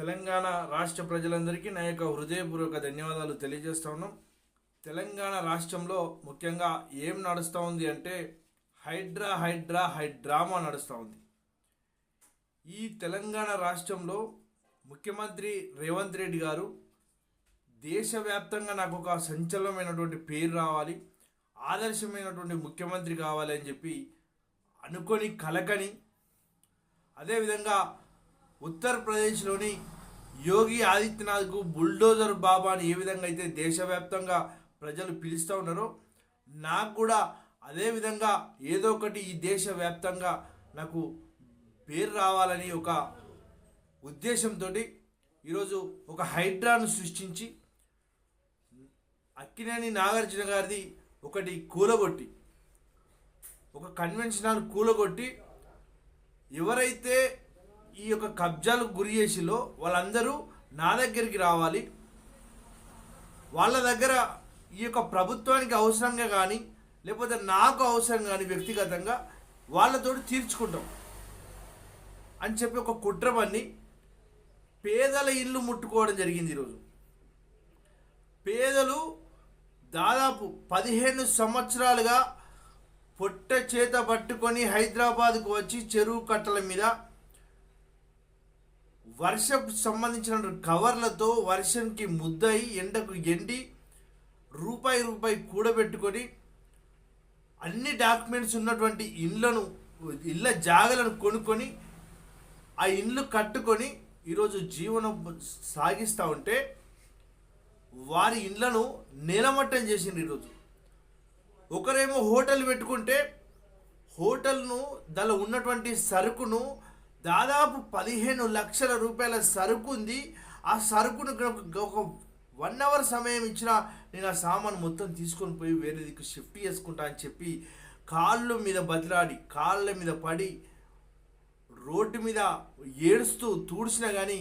తెలంగాణ రాష్ట్ర ప్రజలందరికీ నా యొక్క హృదయపూర్వక ధన్యవాదాలు తెలియజేస్తా ఉన్నాం. తెలంగాణ రాష్ట్రంలో ముఖ్యంగా ఏం నడుస్తూ ఉంది అంటే హైడ్రా హైడ్రా హైడ్రామా నడుస్తూ ఉంది. ఈ తెలంగాణ రాష్ట్రంలో ముఖ్యమంత్రి రేవంత్ రెడ్డి గారు దేశవ్యాప్తంగా నాకు ఒక సంచలనమైనటువంటి పేరు రావాలి ఆదర్శమైనటువంటి ముఖ్యమంత్రి కావాలి అని చెప్పి అనుకొని కలకని అదేవిధంగా ఉత్తరప్రదేశ్లోని యోగి ఆదిత్యనాథ్కు బుల్డోజర్ బాబా అని ఏ విధంగా అయితే దేశవ్యాప్తంగా ప్రజలు పిలుస్తూ ఉన్నారో నాకు కూడా అదే విధంగా ఏదో ఒకటి ఈ దేశవ్యాప్తంగా నాకు పేరు రావాలని ఒక ఉద్దేశంతో ఈరోజు ఒక హైడ్రాను సృష్టించి అక్కినేని నాగార్జున గారిది ఒకటి కూలగొట్టి ఒక కన్వెన్షనల్ కూలగొట్టి ఎవరైతే ఈ యొక్క కబ్జాలకు గురి చేసిలో వాళ్ళందరూ నా దగ్గరికి రావాలి. వాళ్ళ దగ్గర ఈ యొక్క ప్రభుత్వానికి అవసరంగా కానీ లేకపోతే నాకు అవసరం కానీ వ్యక్తిగతంగా వాళ్ళతో తీర్చుకుంటాం అని చెప్పి ఒక కుట్రమని పేదల ఇల్లు ముట్టుకోవడం జరిగింది ఈరోజు. పేదలు దాదాపు పదిహేను సంవత్సరాలుగా పొట్ట చేత పట్టుకొని హైదరాబాద్కు వచ్చి చెరువు కట్టల మీద వర్షపు సంబంధించిన కవర్లతో వర్షంకి ముద్దయి ఎండకు ఎండి రూపాయి రూపాయి కూడబెట్టుకొని అన్ని డాక్యుమెంట్స్ ఉన్నటువంటి ఇళ్ళను ఇళ్ళ జాగలను కొనుక్కొని ఆ ఇండ్లు కట్టుకొని ఈరోజు జీవనం సాగిస్తూ ఉంటే వారి ఇండ్లను నేలమట్టం చేసింది ఈరోజు. ఒకరేమో హోటల్ పెట్టుకుంటే హోటల్ను దానిలో ఉన్నటువంటి సరుకును దాదాపు పదిహేను లక్షల రూపాయల సరుకు ఉంది ఆ సరుకును ఒక- ఒక వన్ అవర్ సమయం ఇచ్చినా నేను ఆ సామాన్ మొత్తం తీసుకొని పోయి వేరే దిక్కు షిఫ్ట్ చేసుకుంటా అని చెప్పి కాళ్ళు మీద బతిలాడి కాళ్ళ మీద పడి రోడ్డు మీద ఏడుస్తూ తూడ్చినా కానీ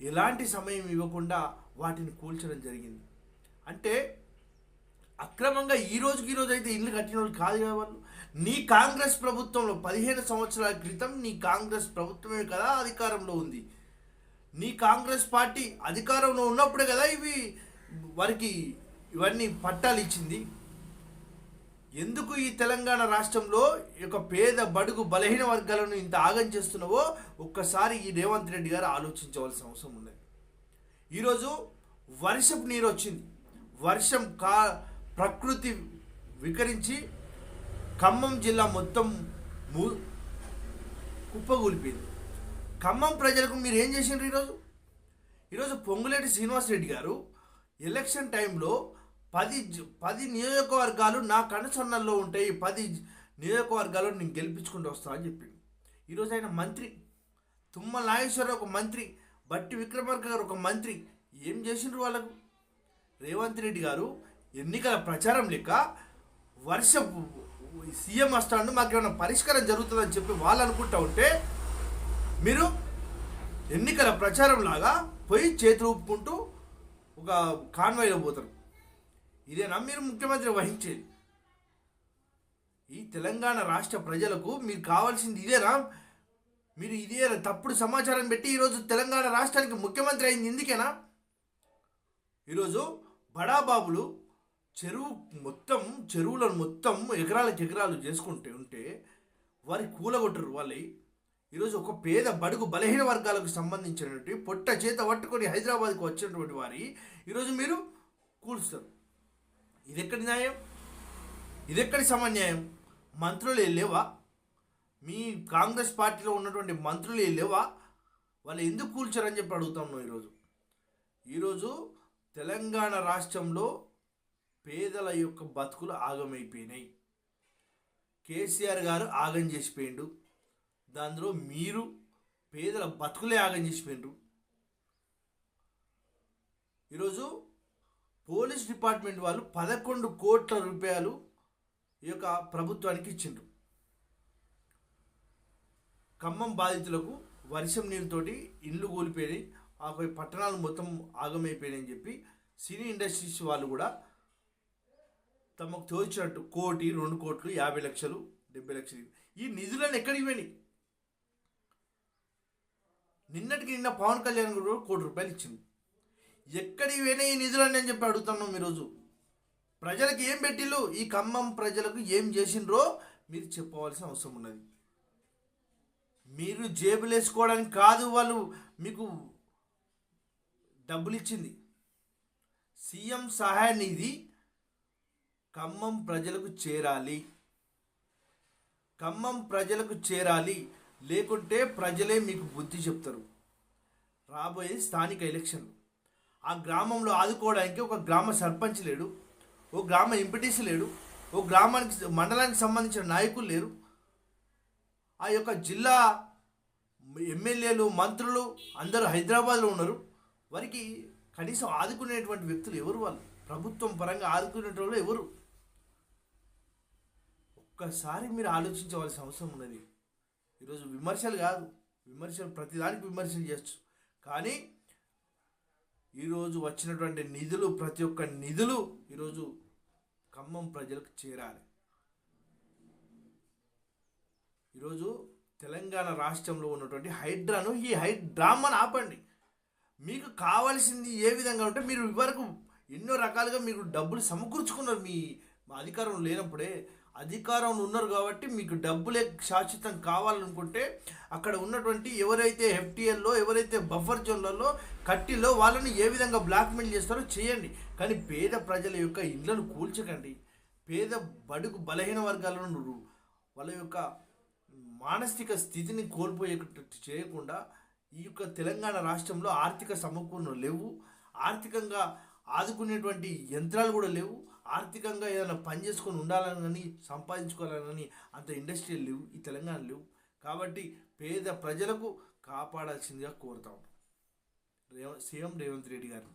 ఎలాంటి సమయం ఇవ్వకుండా వాటిని కూల్చడం జరిగింది. అంటే అక్రమంగా ఈ రోజుకి ఈ రోజు అయితే ఇల్లు కట్టిన వాళ్ళు కాదు కదా వాళ్ళు. నీ కాంగ్రెస్ ప్రభుత్వంలో పదిహేను సంవత్సరాల క్రితం నీ కాంగ్రెస్ ప్రభుత్వమే కదా అధికారంలో ఉంది. నీ కాంగ్రెస్ పార్టీ అధికారంలో ఉన్నప్పుడే కదా ఇవి వారికి ఇవన్నీ పట్టాలు ఇచ్చింది. ఎందుకు ఈ తెలంగాణ రాష్ట్రంలో ఒక యొక్క పేద బడుగు బలహీన వర్గాలను ఇంత ఆగం చేస్తున్నావో ఒక్కసారి ఈ రేవంత్ రెడ్డి గారు ఆలోచించవలసిన అవసరం ఉన్నది. ఈరోజు వర్షపు నీరు వచ్చింది. వర్షం కా ప్రకృతి వికరించి ఖమ్మం జిల్లా మొత్తం ము కుప్పగూలిపోయింది ఖమ్మం ప్రజలకు మీరు ఏం చేసిండ్రు ఈరోజు? ఈరోజు పొంగులేటి శ్రీనివాసరెడ్డి గారు ఎలక్షన్ టైంలో పది పది నియోజకవర్గాలు నా కనుసన్నల్లో ఉంటాయి పది నియోజకవర్గాలు నేను గెలిపించుకుంటూ వస్తా అని చెప్పిండు. ఈరోజు ఆయన మంత్రి తుమ్మ నాగేశ్వరరావు ఒక మంత్రి బట్టి విక్రమార్క గారు ఒక మంత్రి ఏం చేసిండ్రు వాళ్ళకు? రేవంత్ రెడ్డి గారు ఎన్నికల ప్రచారం లెక్క వర్ష సీఎం వస్తాడు మాకు ఏమైనా పరిష్కారం జరుగుతుందని చెప్పి వాళ్ళు అనుకుంటా ఉంటే మీరు ఎన్నికల ప్రచారం లాగా పోయి చేతులు ఊపుకుంటూ ఒక కాన్వాయ్లో పోతారు. ఇదేనా మీరు ముఖ్యమంత్రి వహించేది? ఈ తెలంగాణ రాష్ట్ర ప్రజలకు మీరు కావాల్సింది ఇదేనా? మీరు ఇదే తప్పుడు సమాచారం పెట్టి ఈరోజు తెలంగాణ రాష్ట్రానికి ముఖ్యమంత్రి అయింది. ఎందుకేనా ఈరోజు బడాబాబులు చెరువు మొత్తం చెరువులను మొత్తం ఎకరాలకి ఎకరాలు చేసుకుంటే ఉంటే వారి కూలగొట్టరు వాళ్ళు. ఈరోజు ఒక పేద బడుగు బలహీన వర్గాలకు సంబంధించినటువంటి పొట్ట చేత పట్టుకొని హైదరాబాద్కు వచ్చినటువంటి వారి ఈరోజు మీరు కూలుస్తారు. ఇది ఎక్కడి న్యాయం? ఇది ఎక్కడి సమన్యాయం? మంత్రులు లేవా? మీ కాంగ్రెస్ పార్టీలో ఉన్నటువంటి మంత్రులు లేవా? వాళ్ళు ఎందుకు కూల్చారని చెప్పి అడుగుతాం ఈరోజు. ఈరోజు తెలంగాణ రాష్ట్రంలో పేదల యొక్క బతుకులు ఆగమైపోయినాయి. కేసీఆర్ గారు ఆగం చేసిపోయిండు. దానిలో మీరు పేదల బతుకులే ఆగం చేసిపోయిండ్రు. ఈరోజు పోలీస్ డిపార్ట్మెంట్ వాళ్ళు పదకొండు కోట్ల రూపాయలు ఈ యొక్క ప్రభుత్వానికి ఇచ్చిండ్రు. ఖమ్మం బాధితులకు వర్షం నీరుతోటి ఇండ్లు కూలిపోయినాయి. ఆ పట్టణాలు మొత్తం ఆగమైపోయినాయని చెప్పి సినీ ఇండస్ట్రీస్ వాళ్ళు కూడా తమకు తోచినట్టు కోటి రెండు కోట్లు యాభై లక్షలు డెబ్బై లక్షలు ఈ నిధులను ఎక్కడికి పోయినాయి నిన్నటికి నిన్న పవన్ కళ్యాణ్ కూడా కోటి రూపాయలు ఇచ్చింది. ఎక్కడికి పోయినా ఈ నిధులని అని చెప్పి అడుగుతున్నాం ఈరోజు. ప్రజలకు ఏం పెట్టిల్లు? ఈ ఖమ్మం ప్రజలకు ఏం చేసిండ్రో మీరు చెప్పవలసిన అవసరం ఉన్నది. మీరు జేబులు వేసుకోవడానికి కాదు వాళ్ళు మీకు డబ్బులు ఇచ్చింది. సీఎం సహాయ నిధి ఖమ్మం ప్రజలకు చేరాలి. ఖమ్మం ప్రజలకు చేరాలి. లేకుంటే ప్రజలే మీకు బుద్ధి చెప్తారు. రాబోయే స్థానిక ఎలక్షన్లు. ఆ గ్రామంలో ఆదుకోవడానికి ఒక గ్రామ సర్పంచ్ లేడు. ఓ గ్రామ ఎంపీటీసీ లేడు. ఓ గ్రామానికి మండలానికి సంబంధించిన నాయకులు లేరు. ఆ యొక్క జిల్లా ఎమ్మెల్యేలు మంత్రులు అందరూ హైదరాబాద్లో ఉన్నారు. వారికి కనీసం ఆదుకునేటువంటి వ్యక్తులు ఎవరు వాళ్ళు? ప్రభుత్వం పరంగా ఆదుకునేటోళ్ళు ఎవరు? ఒక్కసారి మీరు ఆలోచించవలసిన అవసరం ఉన్నది. ఈరోజు విమర్శలు కాదు విమర్శలు ప్రతిదానికి విమర్శలు చేయొచ్చు. కానీ ఈరోజు వచ్చినటువంటి నిధులు ప్రతి ఒక్క నిధులు ఈరోజు ఖమ్మం ప్రజలకు చేరాలి. ఈరోజు తెలంగాణ రాష్ట్రంలో ఉన్నటువంటి హైడ్రాను ఈ హైడ్రామాను ఆపండి. మీకు కావాల్సింది ఏ విధంగా ఉంటే మీరు ఇవరకు ఎన్నో రకాలుగా మీరు డబ్బులు సమకూర్చుకున్నారు మీ అధికారం లేనప్పుడే అధికారంలో ఉన్నారు కాబట్టి మీకు డబ్బులే శాశ్వతం కావాలనుకుంటే అక్కడ ఉన్నటువంటి ఎవరైతే ఎఫ్టీఎల్లో ఎవరైతే బఫర్ జోన్లలో కట్టిలో వాళ్ళని ఏ విధంగా బ్లాక్మెయిల్ చేస్తారో చేయండి. కానీ పేద ప్రజల యొక్క ఇళ్ళను కూల్చకండి. పేద బడుగు బలహీన వర్గాలను వాళ్ళ యొక్క మానసిక స్థితిని కోల్పోయేటట్టు చేయకుండా ఈ యొక్క తెలంగాణ రాష్ట్రంలో ఆర్థిక సమకూర్ణలు లేవు. ఆర్థికంగా ఆదుకునేటువంటి యంత్రాలు కూడా లేవు. ఆర్థికంగా ఏదైనా పని చేసుకొని ఉండాలని కానీ సంపాదించుకోవాలని అంత ఇండస్ట్రియల్ లేవు ఈ తెలంగాణ లేవు. కాబట్టి పేద ప్రజలకు కాపాడాల్సిందిగా కోరుతాం రేవ సీఎం రేవంత్ రెడ్డి గారిని.